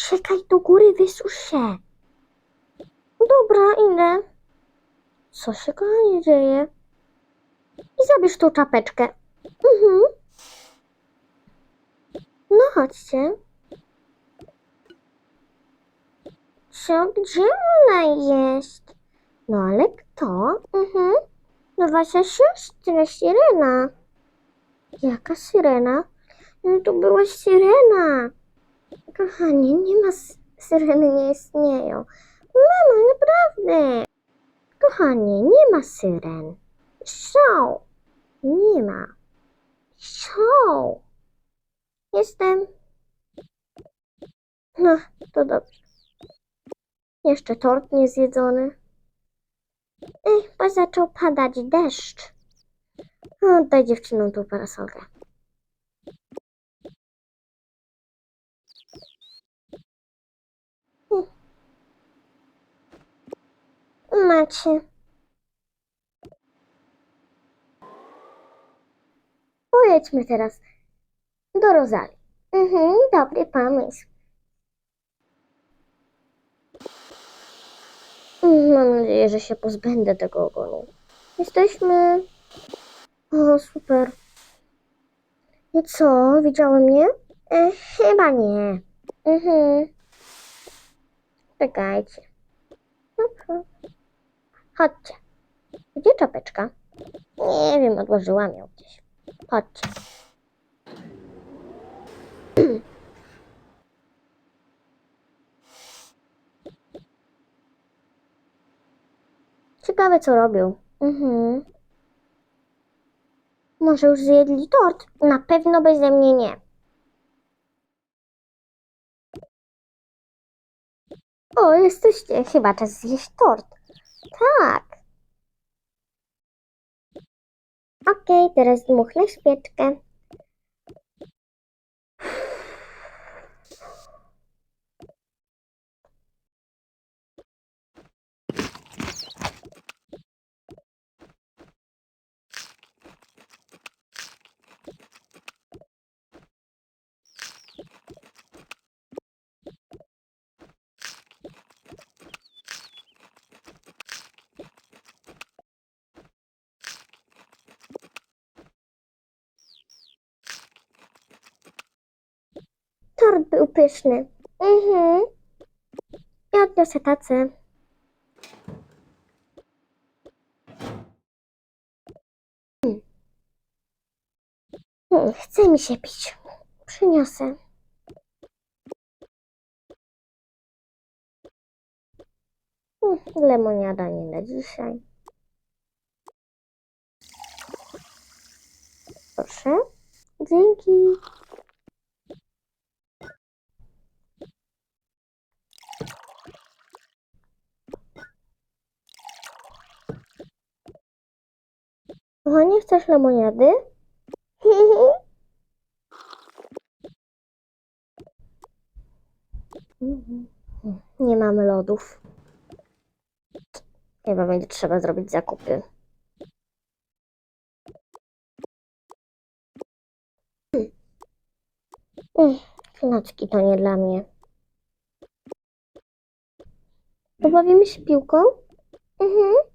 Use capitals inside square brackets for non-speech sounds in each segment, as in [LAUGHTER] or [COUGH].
uciekaj do góry, wysusz się. Dobra, idę. Co się kochanie dzieje? I zabierz tą czapeczkę. Mhm. No chodźcie. Co? Gdzie ona jest? No ale kto? Mhm. No wasza siostra, Syrena. Jaka Syrena? No to była Syrena. Kochanie, nie ma syreny, nie istnieją. Mama, naprawdę. Kochanie, nie ma syren. Są. Nie ma. Są. Jestem. No, to dobrze. Jeszcze tort niezjedzony. Ej, bo zaczął padać deszcz. No, daj dziewczynom tą parasolkę. Macie. Pojedźmy teraz do Rozali. Mhm, dobry pomysł. Mm, Mam nadzieję, że się pozbędę tego ogonu. Jesteśmy. O, super. No co, widziały mnie? E, chyba nie. Mhm. Czekajcie. Dobra. Chodźcie. Gdzie czapeczka? Nie wiem, odłożyłam ją gdzieś. Chodźcie. Ciekawe, co robią. Mhm. Może już zjedli tort? Na pewno beze mnie nie. O, jesteście. Chyba czas zjeść tort. Tak. Okej, teraz dmuchnę świeczkę. Tort był pyszny. Mhm. Ja odniosę tacę. Hmm. Hmm, Chce mi się pić. Przyniosę. Hmm, Lemoniada nie na dzisiaj. Proszę. Dzięki. O, nie chcesz lemoniady? [LAUGHS] Nie mamy lodów. Chyba będzie trzeba zrobić zakupy. [LAUGHS] Klocki to nie dla mnie. Pobawimy się piłką? Mhm.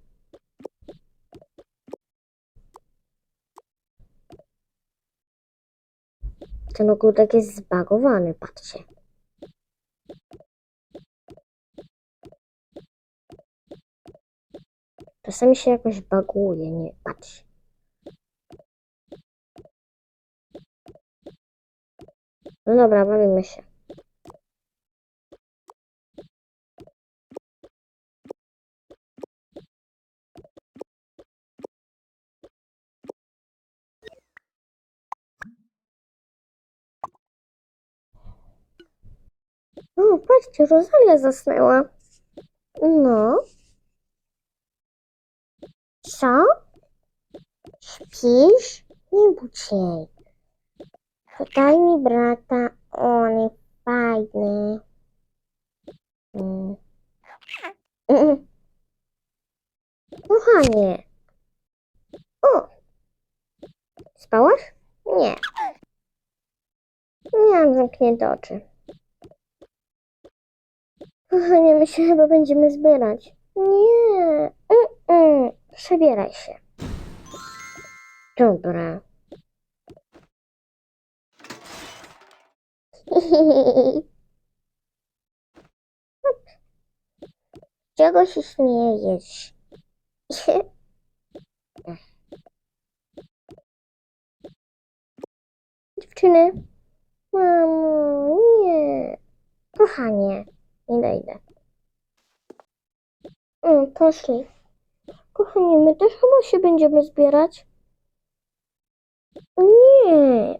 Ten ogródek jest zbagowany, patrzcie. Czasami się jakoś baguje, nie patrz. No dobra, bawimy się. O, patrzcie, Rosalia zasnęła. No. Co? Śpisz? Nie budź jej. Daj mi brata, on jest fajny. Mm. Mm. Kochanie. O! Spałaś? Nie. Miałam zamknięte oczy. Kochanie, my się chyba będziemy zbierać. Nie. Mm-mm. Przebieraj się. Dobra. [LAUGHS] Czego się śmiejesz? [LAUGHS] Dziewczyny. Mamo, nie. Kochanie, nie dojdę. Mm, poszli. Kochanie, my też chyba się będziemy zbierać. Nie.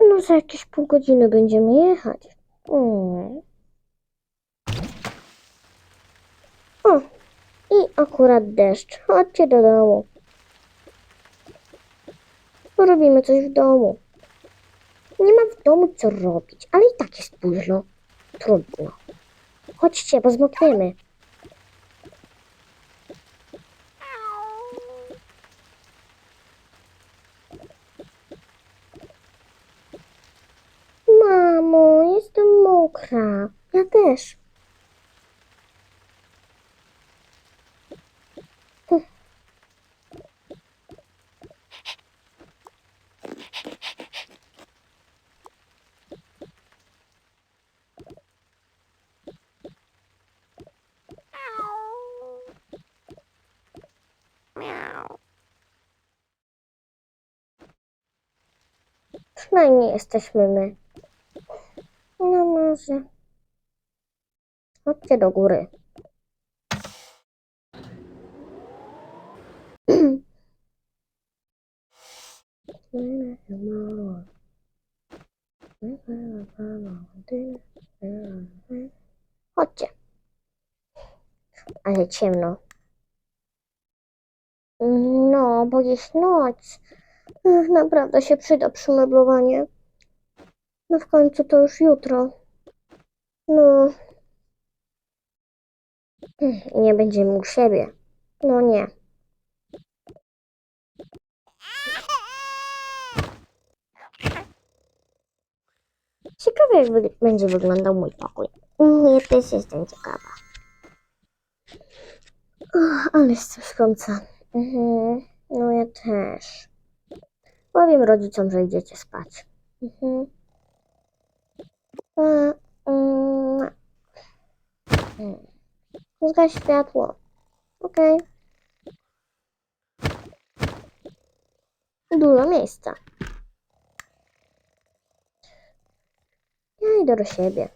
No za jakieś pół godziny będziemy jechać. Mm. O, i akurat deszcz. Chodźcie do domu. Porobimy coś w domu. Nie ma w domu co robić, ale i tak jest późno. Trudno. Chodźcie, bo zmokniemy. Mamo, jestem mokra. Ja też. Przynajmniej jesteśmy my. No może. Chodźcie do góry. Chodźcie. Ale ciemno. No, bo jest noc. Ach, naprawdę się przyda przymeblowanie. No w końcu to już jutro. No. Hmm, Nie będziemy u siebie. No nie. Ciekawe jak będzie wyglądał mój pokój. Ja też jestem ciekawa. Och, ale jestem szcząca. Mhm. No ja też. Powiem rodzicom, że idziecie spać. Mhm. Mm, mm. Zgaś światło. Okej. Dużo miejsca. Ja idę do siebie.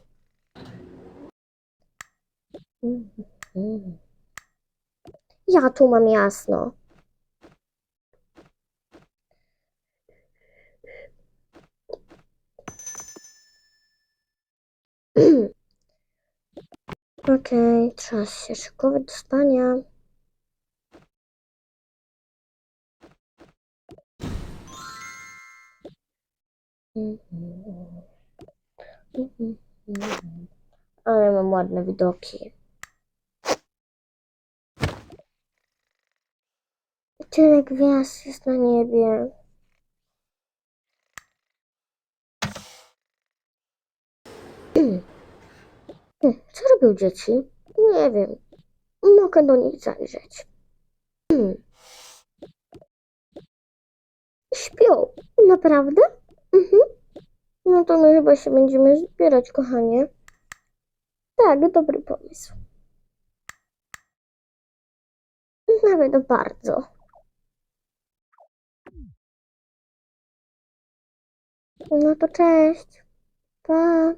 Ja tu mam jasno. [CLEARS THROAT] Okej, trzeba się szykować do spania. Ale mam ładne widoki. Tyle gwiazd jest na niebie. Hmm, Co robią dzieci? Nie wiem. Mogę do nich zajrzeć. Hmm. Śpią. Naprawdę? Mhm. No to my chyba się będziemy zbierać, kochanie. Tak, dobry pomysł. Nawet bardzo. No to cześć. Pa.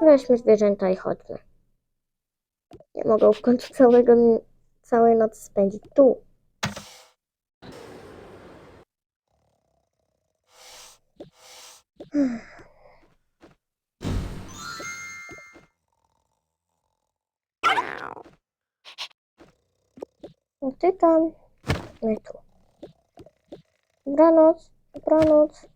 Weźmy zwierzęta i chodźmy. Nie mogę w końcu całego, całej nocy spędzić tu. No ty tam, my tu. Dobranoc, dobranoc.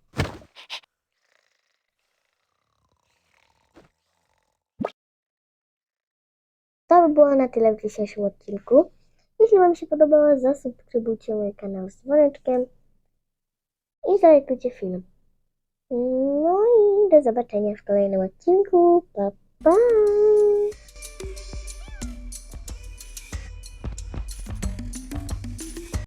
to by było na tyle w dzisiejszym odcinku. Jeśli Wam się podobało, zasubskrybujcie mój kanał z dzwoneczkiem i zalajkujcie film. No i do zobaczenia w kolejnym odcinku. Pa, pa!